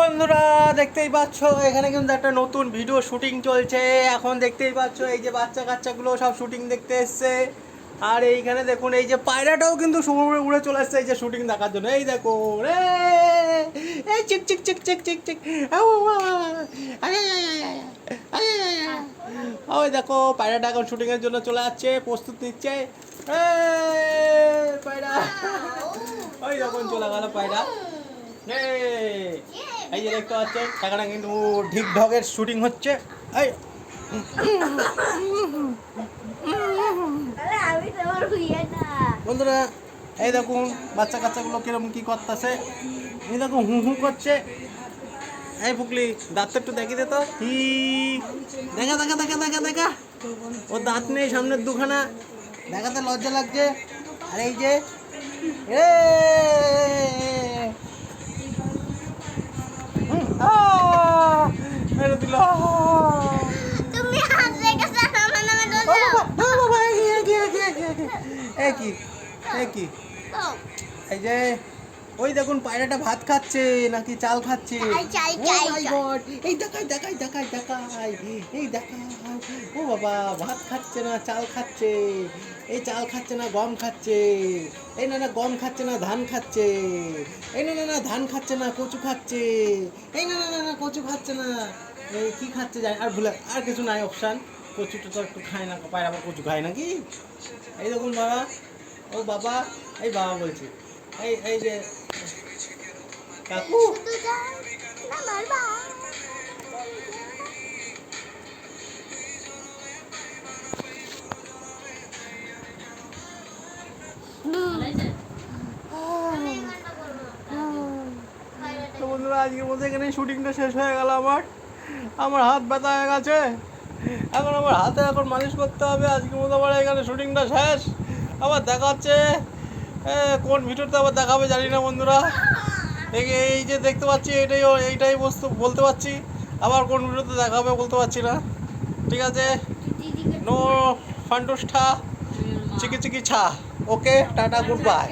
বন্ধুরা দেখতেই পাচ্ছ এখানে কিন্তু একটা নতুন ভিডিও শুটিং চলছে। এখন দেখতেই পাচ্ছ এই যে বাচ্চা কাচ্চাগুলো সব শুটিং দেখতে এসছে। আর এইখানে দেখুন এই যে পায়রাটাও কিন্তু সমুদ্রে উড়ে চলে আসছে এই যে শুটিং দেখার জন্য। এই দেখো রে! এই চিক চিক চিক চিক চিক চিক। ওই দেখো পায়রাটা এখন শুটিংয়ের জন্য চলে আসছে প্রস্তুত নিচ্ছে। পায়রা। ওই যখন চলে গেল পায়রা। 네. এই যে দেখতে পাচ্ছেন এখানে কিন্তু ঢিক ঢগের শুটিং হচ্ছে। এই বন্ধুরা এই দেখুন বাচ্চা কাচ্চাগুলো কীরকম কি করতেছে। এই দেখুন হু হু করছে। এই ফুকলি দাঁতটা একটু দেখি দে তো। হি দেখা দেখা দেখা দেখা দেখা। ও দাঁত নেই সামনের দুখানা। দেখাতে লজ্জা লাগছে। আর এই যে এ কি? এই কি? এই যে ওই দেখুন পায়রাটা ভাত খাচ্ছে নাকি চাল খাচ্ছে! এই দেখাই দেখাই দেখাই দেখাই এই দেখাই। ও বাবা ভাত খাচ্ছে না চাল খাচ্ছে। এই চাল খাচ্ছে না গম খাচ্ছে। এই না না গম খাচ্ছে না ধান খাচ্ছে। এই না না না ধান খাচ্ছে না কচু খাচ্ছে। এই না না না না কচু খাচ্ছে না। এই কি খাচ্ছে জানি আর ভুলে আর কিছু নাই অপশান কচুটা তো একটু খায় না, পায়রা আবার কচু খায় নাকি? এই দেখুন বাবা, ও বাবা, এই বাবা বলছি, এই এই যে, কাকু। বন্ধুরা আজকের মধ্যে এখানে শুটিংটা শেষ হয়ে গেল আমার। আমার হাত ব্যথা হয়ে গেছে। এখন আমার হাতে এখন মালিশ করতে হবে আজকে মতো আমার এখানে শুটিংটা শেষ। আবার দেখা হচ্ছে কোন ভিডিওতে আবার দেখাবে জানি না বন্ধুরা। এই যে দেখতে পাচ্ছি, এটাই এইটাই বস্তু, বলতে পারছি। আবার কোন ভিডিওতে দেখাবে বলতে পারছি না। ঠিক আছে? নো ফান্টুষ্ঠা চিকি চিকি ছা। ওকে টাটা গুড বাই